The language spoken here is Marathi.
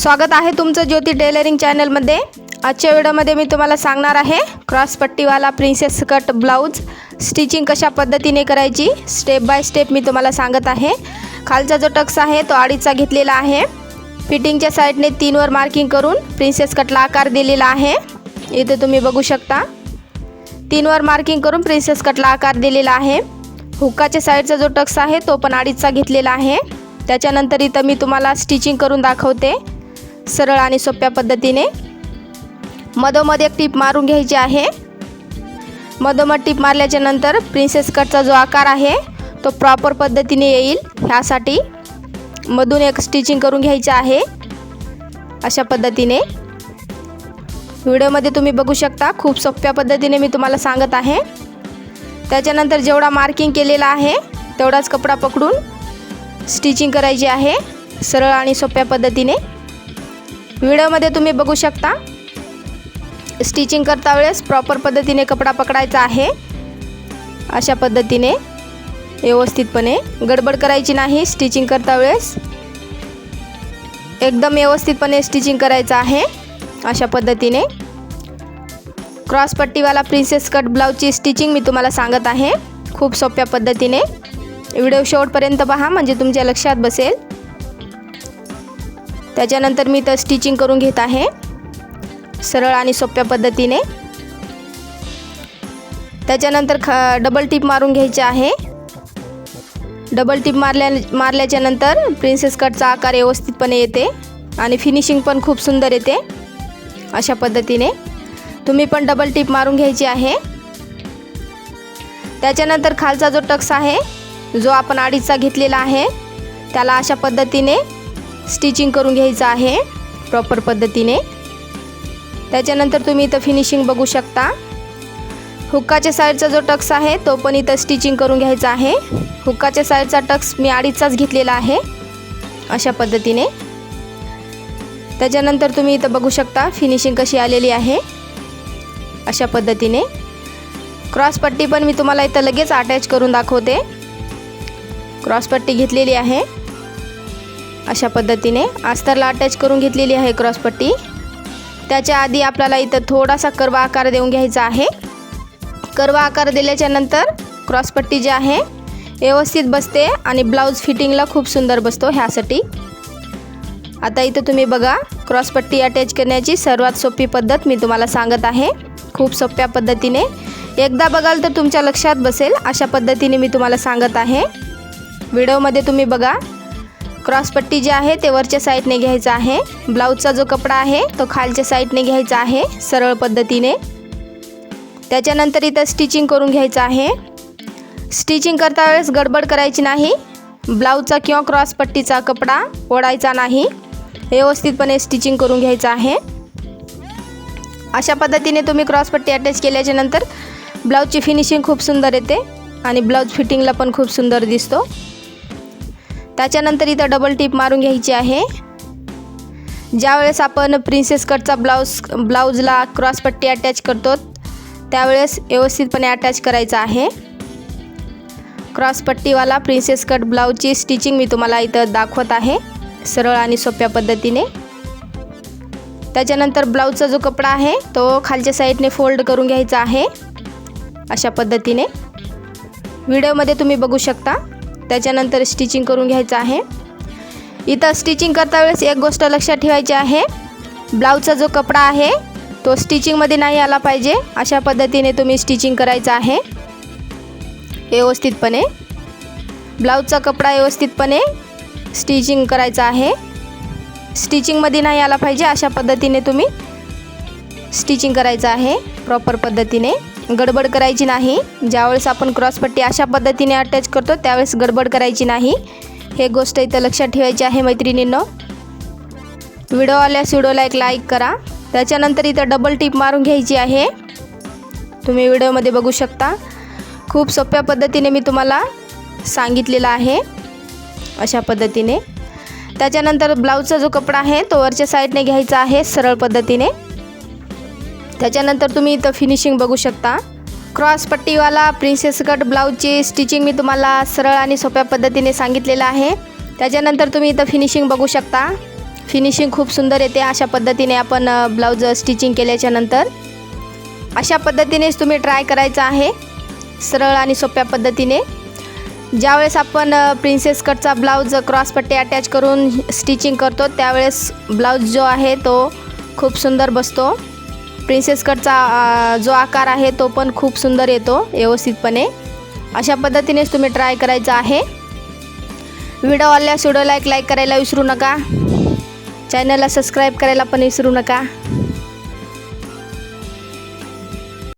स्वागत आहे तुमचं ज्योती टेलरिंग चॅनलमध्ये. आजच्या व्हिडिओमध्ये मी तुम्हाला सांगणार आहे क्रॉस पट्टीवाला प्रिन्सेस कट ब्लाऊज स्टिचिंग कशा पद्धतीने करायची स्टेप बाय स्टेप मी तुम्हाला सांगत आहे. खालचा जो टक्स आहे तो अडीचचा घेतलेला आहे. फिटिंगच्या साईडने तीनवर मार्किंग करून प्रिन्सेस कटला आकार दिलेला आहे. इथे तुम्ही बघू शकता. तीनवर मार्किंग करून प्रिन्सेस कटला आकार दिलेला आहे. हुक्काच्या साईडचा जो टक्स आहे तो पण अडीचचा घेतलेला आहे. त्याच्यानंतर इथं मी तुम्हाला स्टिचिंग करून दाखवते. सरळ आणि सोप्या पद्धतीने. मधोमध एक टीप मारून घ्यायची आहे. मधोमध टीप मारल्याच्या नंतर प्रिन्सेस कटचा जो आकार आहे तो प्रॉपर पद्धतीने येईल. ह्यासाठी मधून एक स्टिचिंग करून घ्यायचं आहे. अशा पद्धतीने. व्हिडिओमध्ये तुम्ही बघू शकता खूप सोप्या पद्धतीने मी तुम्हाला सांगत आहे. त्याच्यानंतर जेवढा मार्किंग केलेला आहे तेवढाच कपडा पकडून स्टिचिंग करायची आहे सरळ आणि सोप्या पद्धतीने. व्हिडिओमध्ये तुम्ही बघू शकता. स्टिचिंग करता वेळेस प्रॉपर पद्धतीने कपडा पकडायचा आहे. अशा पद्धतीने व्यवस्थितपणे गडबड करायची नाही. स्टिचिंग करता वेळेस एकदम व्यवस्थितपणे स्टिचिंग करायचं आहे. अशा पद्धतीने क्रॉसपट्टीवाला प्रिन्सेस कट ब्लाऊजची स्टिचिंग मी तुम्हाला सांगत आहे. खूप सोप्या पद्धतीने. व्हिडिओ शेवटपर्यंत पहा म्हणजे तुमच्या लक्षात बसेल. त्याच्यानंतर मी तर स्टिचिंग करून घेत आहे. सरळ आणि सोप्या पद्धतीने. त्याच्यानंतर ख डबल टिप मारून घ्यायची आहे. डबल टिप मारल्या मारल्याच्या नंतर प्रिन्सेस कटचा आकार व्यवस्थितपणे येते आणि फिनिशिंग पण खूप सुंदर येते. अशा पद्धतीने. तुम्ही पण डबल टिप मारून घ्यायची आहे. त्याच्यानंतर खालचा जो टक्स आहे जो आपण अडीचचा घेतलेला आहे त्याला अशा पद्धतीने स्टिचिंग करून घ्यायचं आहे प्रॉपर पद्धतीने. त्याच्यानंतर तुम्ही इथं फिनिशिंग बघू शकता. हुक्काच्या साईडचा जो टक्स आहे तो पण इथं स्टिचिंग करून घ्यायचा आहे. हुक्काच्या साईडचा टक्स मी अडीचचाच घेतलेला आहे अशा पद्धतीने. त्याच्यानंतर तुम्ही इथं बघू शकता फिनिशिंग कशी आलेली आहे अशा पद्धतीने. क्रॉस पट्टी पण मी तुम्हाला इथं लगेच अटॅच करून दाखवते. क्रॉसपट्टी घेतलेली आहे. अशा पद्धतीने. अस्तरला अटॅच करून घेतलेली आहे क्रॉसपट्टी त्याच्या आधी आपल्याला इथं थोडासा कर्वा आकार देऊन घ्यायचा आहे. कर्वा आकार दिल्याच्या नंतर क्रॉसपट्टी जी आहे व्यवस्थित बसते आणि ब्लाऊज फिटिंगला खूप सुंदर बसतो ह्यासाठी. आता इथं तुम्ही बघा क्रॉसपट्टी अटॅच करण्याची सर्वात सोपी पद्धत मी तुम्हाला सांगत आहे. खूप सोप्या पद्धतीने. एकदा बघाल तर तुमच्या लक्षात बसेल अशा पद्धतीने मी तुम्हाला सांगत आहे. व्हिडिओमध्ये तुम्ही बघा क्रॉस पट्टी जी आहे ते वरच्या साईडने घ्यायचं आहे. ब्लाऊजचा जो कपडा आहे तो खालच्या साईडने घ्यायचा आहे सरळ पद्धतीने. त्याच्यानंतर इथं स्टिचिंग करून घ्यायचं आहे. स्टिचिंग करता वेळेस गडबड करायची नाही. ब्लाऊजचा किंवा क्रॉस पट्टीचा कपडा ओढायचा नाही. व्यवस्थितपणे स्टिचिंग करून घ्यायचं आहे. अशा पद्धतीने तुम्ही क्रॉस पट्टी अटॅच केल्याच्यानंतर ब्लाऊजची फिनिशिंग खूप सुंदर येते आणि ब्लाऊज फिटिंगला पण खूप सुंदर दिसतो. त्याच्यानंतर इथं डबल टीप मारून घ्यायची आहे. ज्यावेळेस आपण प्रिन्सेस कटचा ब्लाऊज ब्लाऊजला क्रॉस पट्टी अटॅच करतो त्यावेळेस व्यवस्थितपणे अटॅच करायचा आहे. क्रॉस पट्टीवाला प्रिन्सेस कट ब्लाऊजची स्टिचिंग मी तुम्हाला इथं दाखवत आहे सरळ आणि सोप्या पद्धतीने. त्याच्यानंतर ब्लाऊजचा जो कपडा आहे तो खालच्या साईडने फोल्ड करून घ्यायचा आहे अशा पद्धतीने. व्हिडिओमध्ये तुम्ही बघू शकता. त्याच्यानंतर स्टिचिंग करून घ्यायचं आहे. इथं स्टिचिंग करता वेळेस एक गोष्ट लक्षात ठेवायची आहे. ब्लाऊजचा जो कपडा आहे तो स्टिचिंगमध्ये नाही आला पाहिजे. अशा पद्धतीने तुम्ही स्टिचिंग करायचं आहे. व्यवस्थितपणे. ब्लाऊजचा कपडा व्यवस्थितपणे स्टिचिंग करायचा आहे. स्टिचिंगमध्ये नाही आला पाहिजे अशा पद्धतीने तुम्ही स्टिचिंग करायचं आहे. प्रॉपर पद्धतीने. गडबड करायची नाही. ज्यावेळेस आपण क्रॉसपट्टी अशा पद्धतीने अटॅच करतो त्यावेळेस गडबड करायची नाही. हे गोष्ट इथं लक्षात ठेवायची आहे मैत्रिणींनो. व्हिडिओ आल्यास व्हिडिओला एक लाईक करा. त्याच्यानंतर इथं डबल टीप मारून घ्यायची आहे. तुम्ही व्हिडिओमध्ये बघू शकता. खूप सोप्या पद्धतीने मी तुम्हाला सांगितलेलं आहे. अशा पद्धतीने. त्याच्यानंतर ब्लाऊजचा जो कपडा आहे तो वरच्या साईडने घ्यायचा आहे सरळ पद्धतीने. त्याच्यानंतर तुम्ही इथं फिनिशिंग बघू शकता. क्रॉस पट्टीवाला प्रिन्सेस कट ब्लाऊजची स्टिचिंग मी तुम्हाला सरळ आणि सोप्या पद्धतीने सांगितलेलं आहे. त्याच्यानंतर तुम्ही इथं फिनिशिंग बघू शकता. फिनिशिंग खूप सुंदर येते अशा पद्धतीने आपण ब्लाऊज स्टिचिंग केल्याच्यानंतर. अशा पद्धतीनेच तुम्ही ट्राय करायचं आहे सरळ आणि सोप्या पद्धतीने. ज्यावेळेस आपण प्रिन्सेस कटचा ब्लाऊज क्रॉसपट्टी अटॅच करून स्टिचिंग करतो त्यावेळेस ब्लाऊज जो आहे तो खूप सुंदर बसतो. प्रिन्सेस कटचा जो आकार आहे तो पण खूप सुंदर येतो व्यवस्थितपणे. अशा पद्धतीनेच तुम्ही ट्राय करायचा आहे. व्हिडिओ आल्यास व्हिडिओला एक लाईक करायला विसरू नका. चॅनलला सबस्क्राईब करायला पण विसरू नका.